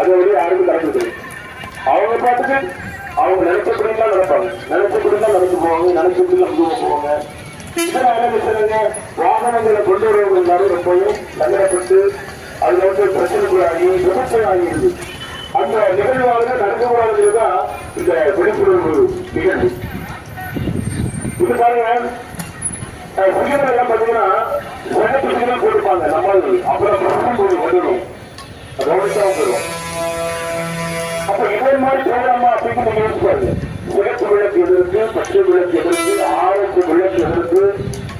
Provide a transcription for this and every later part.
அதை வந்து யாருக்கும் நடக்குது அவங்க பாட்டுக்கு அவங்க நினைச்சபடிலாம் நடப்பாங்க. நினைச்சபடிலாம் நடந்து போவாங்க. நினைச்சபடி நடந்து போவாங்க. இதெல்லாம் வாகனங்களை கொண்டு வரவங்க எல்லாரும் ரொம்பவும் சங்கடப்பட்டு அதுல வந்து பிரச்சனைக்குள்ளாகி விமர்சனாகிடுது அந்த நிகழ்வாக நடக்கக்கூடாதுங்கிறது தான் இந்த விழிப்புணர்வு நிகழ்வு. இது பாருங்க சிங்கங்கள் எல்லாம் பாத்தீங்கன்னா உடனே சிங்கம் போட்டுப்பாங்க நம்ம அப்புறம் பிரச்சனை வந்துடும் கவனிச்சா வந்துடும் அப்ப இதே மாதிரி போடாமா அப்படின்னு நீங்க யோசிப்பாரு சிறப்பு விளக்கு எதிர்த்து பச்சை விளக்கு எதிர்த்து ஆரஞ்சு விளக்கு எதிர்த்து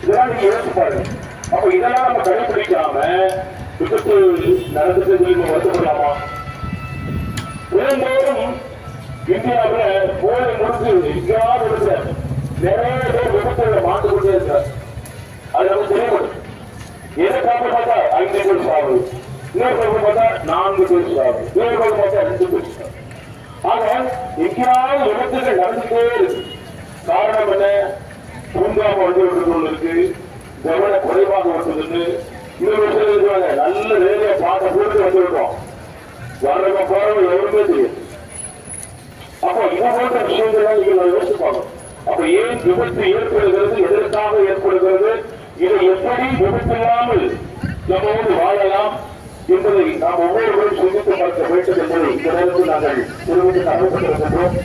இதெல்லாம் நீங்க யோசிச்சு அப்ப இதெல்லாம் நம்ம கடைபிடிக்காம விபத்து நடந்துட்டு நீங்க வருத்தப்படலாமா? தினந்தோறும் இந்தியாவில் போதை முடிஞ்சு எங்கேயாவது இருக்கிற நிறைய பேர் விபத்துல மாட்டுக்கொண்டே இருக்கார் அது நமக்கு தெரியும் எதை பார்க்க பார்த்தா ஐந்து பேர் சாவு இன்னொரு பார்த்தா நான்கு பேர் சாவு இன்னொரு பார்த்தா ரெண்டு பேர் ஆனால் ஆக எங்கேயாவது விபத்துகள் நடந்துட்டே இருக்கு காரணம் என்ன? தூங்காம வந்து ஒன்று கவன குறைவாக வருது இன்னொரு விஷயம் இருக்கிறாங்க நல்ல வேலையை பார்க்க போட்டு வந்து விடுறோம் வர்றவங்க போறவங்க எவருமே தெரியும் அப்போ இது போன்ற விஷயங்கள் விஷயங்கள்லாம் நீங்க பார்க்கணும் அப்ப ஏன் விபத்து ஏற்படுகிறது? எதற்காக ஏற்படுகிறது? இதை எப்படி விபத்து இல்லாமல் நம்ம வந்து வாழலாம்? என்பதை நாம் ஒவ்வொருவரும் சிந்தித்து பார்க்க வேண்டும் என்பதை இந்த நேரத்தில் நாங்கள் திருமணம் அறிவித்திருக்கின்றோம்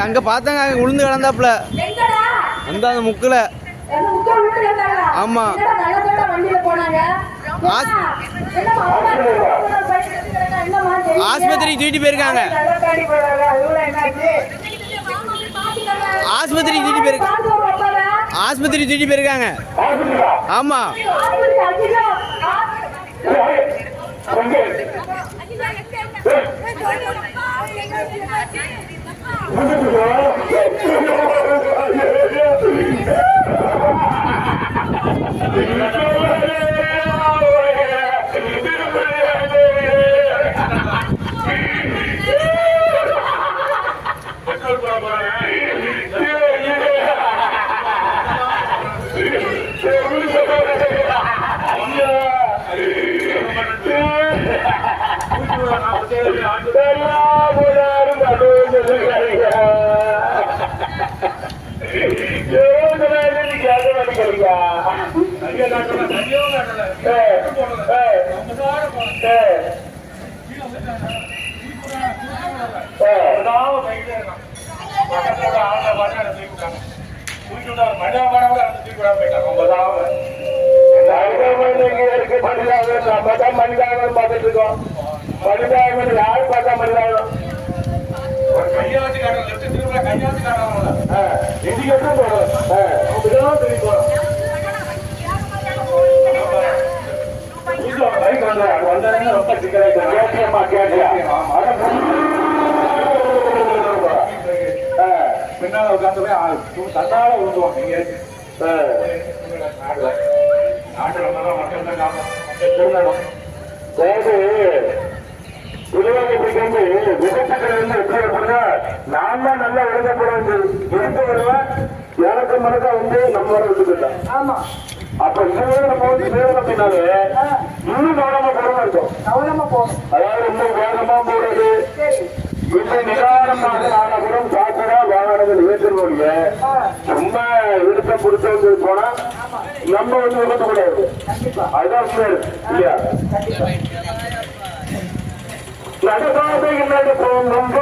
அங்க பார்த்தாங்க அங்க உளுந்து கிடந்தாப்புல எங்கடா? அந்த முக்குல. ஆமா. போனாங்க? ஆஸ்- என்னம்மா அம்மா பையன் எடுத்துக்கிறாங்க, என்னம்மா தெரியுது? ஆஸ்பத்திரிக்கு தூக்கிட்டு போயிருக்காங்க. நல்லதாடி போறாங்க அதுல என்னாச்சு ஆஸ்பத்திரிக்கு தூக்கிட்டு போயிருக்கு பார்த்துட்டு இருக்கோம் அப்பாவை. யாரும் பார்த்தா போயிருக்காங்க ஆஸ்பத்திரியா? ஆமா ஆஸ்பத்திரி அடிக்கிறோம். ஏய், அங்க. மனிதாபம் பார்த்துட்டு இருக்கோம் மனிதாபம் போடுறோம் தெரியும் பைக் வந்தாருன்னு ரொம்ப சிக்கலாயிட்டு கேட்டியம்மா கேட்டியா பின்னால உட்காந்து போய் தன்னால விழுந்துவோம் நீங்க நாட்டு நம்ம தான் தான் காப்போம் அதாவது இப்படி வந்து விபத்துக்கள் வந்து எப்படி அப்படின்னா தான் நல்லா விளக்கப்பட வேண்டியது இருந்து வருவேன் எனக்கு மனதா வந்து நம்ம வர விட்டுக்கிட்டேன் ஆமா. அப்ப இந்த வேலை நம்ம வந்து வேலை அப்படின்னாலே இன்னும் கவனமா போறதா இருக்கும் கவனமா போகணும் அதாவது இன்னும் வேகமா போறது. இன்னும் நிதானமாக நாடகம் சாப்பிடா வாகனங்கள் இயக்கணும் சும்மா இழுத்த பிடிச்சவங்க போனா நம்ம வந்து விபத்து கூடாது அதுதான் இல்லையா? நடப்பாதையில் நடப்போம் நம்ம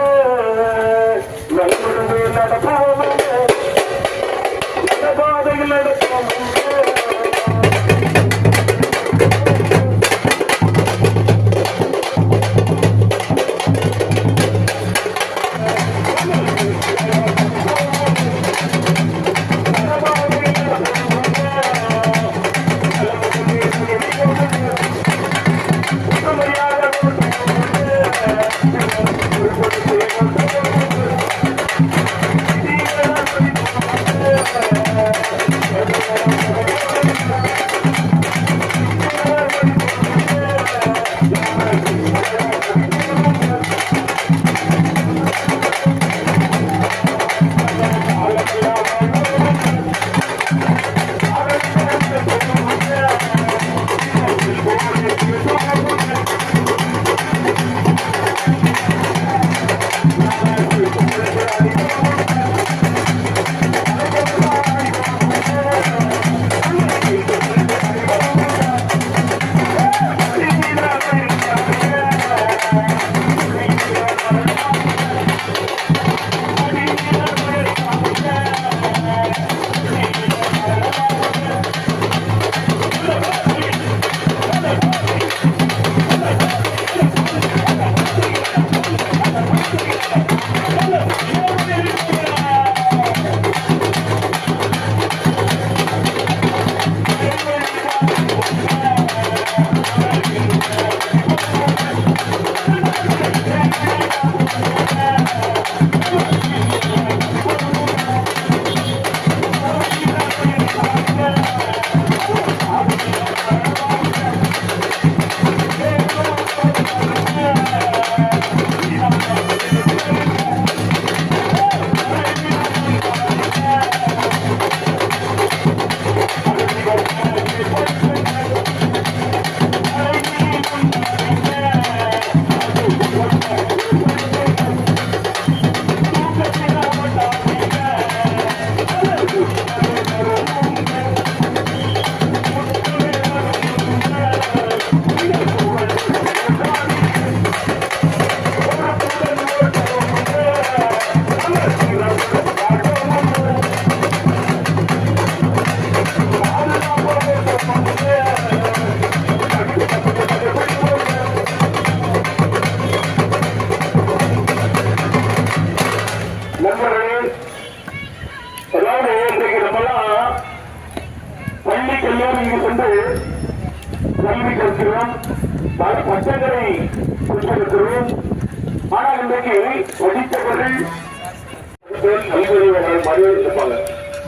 நல்குழுந்து நடப்போம்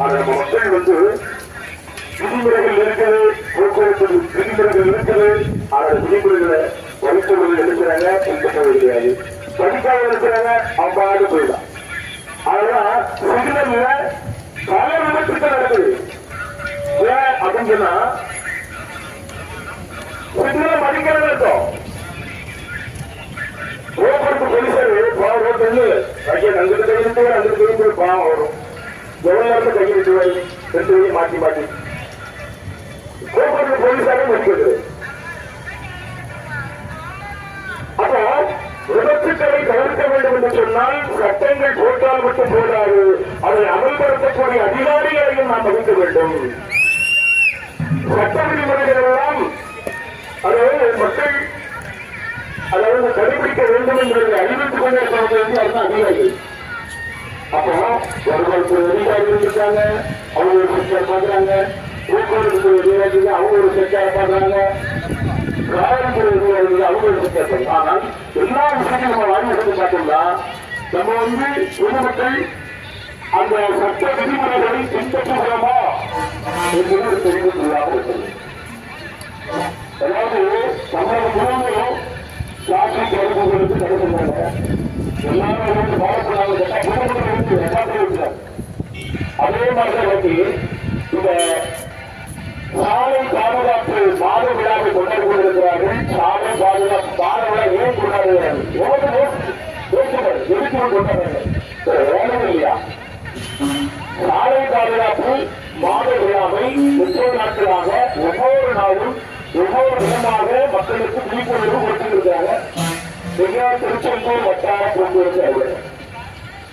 நம்ம மக்கள் வந்து விதிமுறைகள் இருக்குது போக்குவரத்து விதிமுறைகள் இருக்குது ஆனால் விதிமுறைகளை வகுப்புகள் எடுக்கிறாங்க பின்பற்றது கிடையாது படிக்காத இருக்கிறாங்க அவங்க போயிடலாம் அதெல்லாம் சிக்னல்ல பல விபத்துக்கள் நடக்குது ஏன் அப்படின்னு சொன்னா சிக்னல் மதிக்கிறது இருக்கும் போக்குவரத்து போலீசார் பாவம் ரோட்டு வந்து அங்கிட்டு கையிட்டு அங்கிட்டு கையிட்டு பாவம் வரும் எவ்வளவு கையில் கையை விட்டு ரெண்டு மாற்றி மாற்றி கோபத்தில் போலீசாரே முடிக்கிறது அப்போ விபத்துக்களை தவிர்க்க வேண்டும் என்று சொன்னால் சட்டங்கள் போட்டால் மட்டும் போதாது. அதை அமல்படுத்தக்கூடிய அதிகாரிகளையும் நாம் மதிக்க வேண்டும். சட்ட விதிமுறைகள் எல்லாம் அதாவது மக்கள் அதாவது கடைபிடிக்க வேண்டும் என்பதை அறிவித்துக் கொண்டிருப்பது அதுதான் அதிகாரிகள். அப்போ வருவாய்த்துறை அதிகாரிகள் இருக்காங்க அவங்க ஒரு செக்டார் பாக்குறாங்க போக்குவரத்து அதிகாரிகள் அவங்க ஒரு செக்டார் பாக்குறாங்க காவல்துறை அதிகாரிகள் அவங்க ஒரு செக்டார் பாக்குறாங்க ஆனால் எல்லா விஷயத்தையும் நம்ம வாங்கி எடுத்து பார்த்தோம்னா நம்ம வந்து பொதுமக்கள் அந்த சட்ட விதிமுறைகளை பின்பற்றுகிறோமா என்பது தெரிந்து கொள்ளாமல் இருக்கிறது. அதாவது தமிழகம் முழுவதும் சாட்சி தொடர்பு கொடுத்து தடுக்கிறாங்க எல்லாரும் வந்து பாலப்படாத இருக்கு அதே மாதிரி வந்து இந்த சாலை பாதுகாப்பு மாத விழாவை கொண்டாடி கொண்டிருக்கிறார்கள். சாலை பாதுகாப்பு மாத விழா ஏன் கொண்டாடுகிறார்கள்? எவ்வளவு எதுக்கு கொண்டாடுறாங்க? இல்லையா? சாலை பாதுகாப்பு மாத விழாவை முப்பது நாட்களாக ஒவ்வொரு நாளும் ஒவ்வொரு விதமாக மக்களுக்கு விழிப்புணர்வு கொடுத்திருக்கிறாங்க. மிக திருச்செந்தூர் வட்டார போக்குவரத்து அலுவலகம்.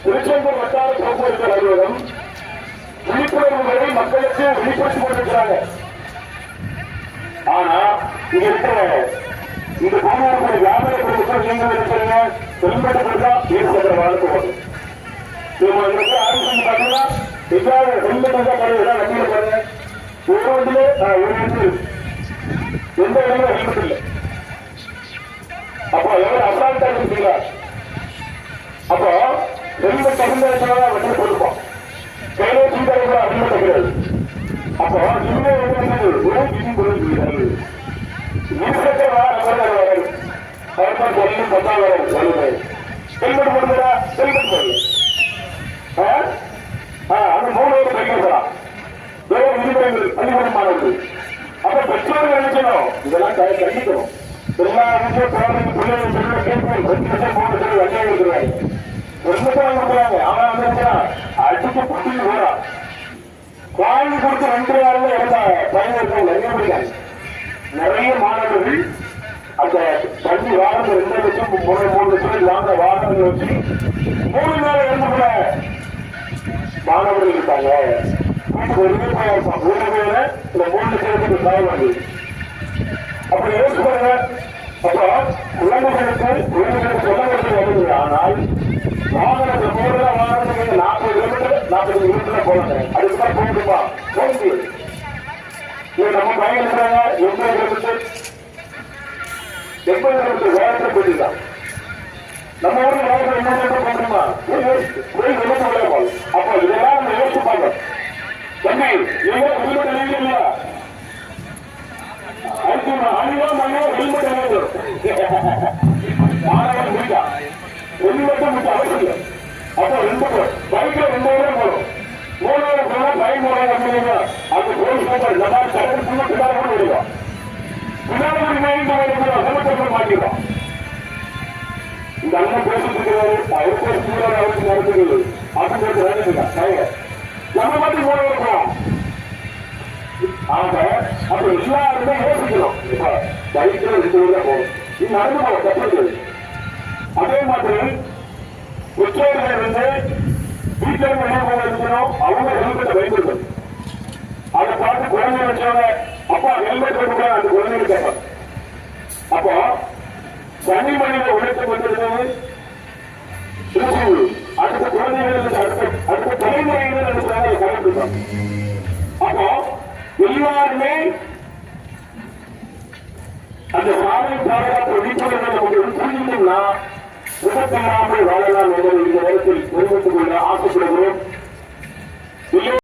திருச்செந்தூர் வட்டார போக்குவரத்து அலுவலகம் விழிப்புணர்வுகளை மக்களுக்கு விழிப்படுத்திக் கொண்டிருக்கிறாங்க. ஆனா இங்க இருக்கிற இந்த பூமியோட வியாபார பொருட்கள் நீங்கள் இருக்கிறீங்க ஹெல்மெட் கொடுத்தா ஈடுபடுற வாழ்க்கை வரும் இவங்களுக்கு ஆரோக்கியம் பார்த்தீங்கன்னா எங்கேயாவது ஹெல்மெட் வந்தா கிடையாது வண்டியில் பாருங்க ஒரு வண்டியில ஒரு வண்டி எந்த இடமும் ஹெல்மெட் இல்லை அப்போ எவ்வளவு அசால்ட்டா இருக்கீங்களா அப்போ ஹெல்மெட் தகுந்த வந்து கொடுப்போம். கையில சீதாரம் ஹெல்மெட் கிடையாது அப்போ இங்கே வந்து ஒரு விதி கொடுக்கிறார்கள் இருசக்கர வாகனம் வராது அவர்தான் ஹெல்மெட் போடுறா ஹெல்மெட் போடுங்க அந்த மூணு பேர் படிக்கலாம் வேற விதிமுறைகள் பள்ளிக்கூட மாணவர்கள். பெற்றோர்கள் நினைக்கணும் இதெல்லாம் கண்டிக்கணும் எல்லா குழந்தைங்க பிள்ளைங்க கேட்கணும் ரெண்டு மூணு லட்சம் வண்டியை கொடுக்குறாங்க ஒரு கொடுக்குறாங்க அவன் வந்து அடிச்சு புட்டி போறா வாங்கி கொடுத்து ரெண்டு வாரம் இருந்த நிறைய மாணவர்கள் அந்த வண்டி வாகனம் ரெண்டு லட்சம் மூணு மூணு லட்சம் வாங்க வாகனங்கள் வச்சு மூணு நாள் இருந்து கூட மாணவர்கள் இருக்காங்க. ஒரு பேர் ஒரு இந்த மூணு லட்சத்துக்கு சாயவாங்க அப்படி யோசிச்சு பாருங்க அப்போ குழந்தைகளுக்கு குழந்தைகளுக்கு வருது ஆனால் வாகனத்தை போடுற வாகனத்துக்கு நாற்பது கிலோமீட்டர் நாற்பது கிலோமீட்டர் போறாங்க அதுக்கு போகுதுப்பா போக இது நம்ம பையன் இருக்கிறாங்க எண்பது கிலோமீட்டர் எண்பது கிலோமீட்டர் வேகத்தை நம்ம ஊர்ல வேகத்தை என்ன பண்ணுமா போகணுமா போய் கிலோமீட்டர் அப்போ இதெல்லாம் நம்ம யோசிப்பாங்க தம்பி இதெல்லாம் ஹெல்மெட் இல்லையா அணிவா மணிவா ஹெல்மெட் மாணவன் முடிக்கா ஹெல்மெட்டும் முடிக்க அவசியம். இல்லை அப்போ ரெண்டு பேர். பைக்ல ரெண்டு பேரும் போகணும். மூணாவது போனா பைக் மூணாவது வந்தீங்க அந்த போலீஸ் இந்த சட்டத்துக்குள்ள பின்னாடி கூட விடுவோம் பின்னாடி ஒரு மைண்ட் ஹெல்மெட் மாட்டிடுவோம் இந்த அண்ணன் பேசிட்டு இருக்கிறாரு. அவருக்கு அவருக்கு நடத்துகிறது அப்படின்னு வேலை நம்ம மட்டும் போக இருக்கோம் ஆக அப்ப எல்லாருமே யோசிக்கணும் இப்ப பைக்ல ரெண்டு பேர் தான் போகணும். இது நடந்து போக தப்பு அதே மாதிரி பெற்றோர்கள் வந்து வீட்டில் இருந்து வெளியே போக இருக்கணும் அவங்க ஹெல்மெட்டை பயன்படுத்தணும். அதை பார்த்து குழந்தை வச்சவங்க அப்பா ஹெல்மெட் கொடுக்க அந்த குழந்தைங்க கேட்பாங்க. அப்போ தனி மனித உழைப்பு வந்திருக்கிறது அடுத்த குழந்தைகளுக்கு அடுத்த அடுத்த தலைமுறையினர் அப்போ எல்லாருமே அந்த சாலை பாதுகாப்பு விழிப்புணர்வை நமக்கு புரிஞ்சுட்டோம்னா விபத்தில்லாமல் வாழலாம் என்பதை இந்த நேரத்தில் தெரிவித்துக் கொள்ள ஆசைப்படுகிறோம்.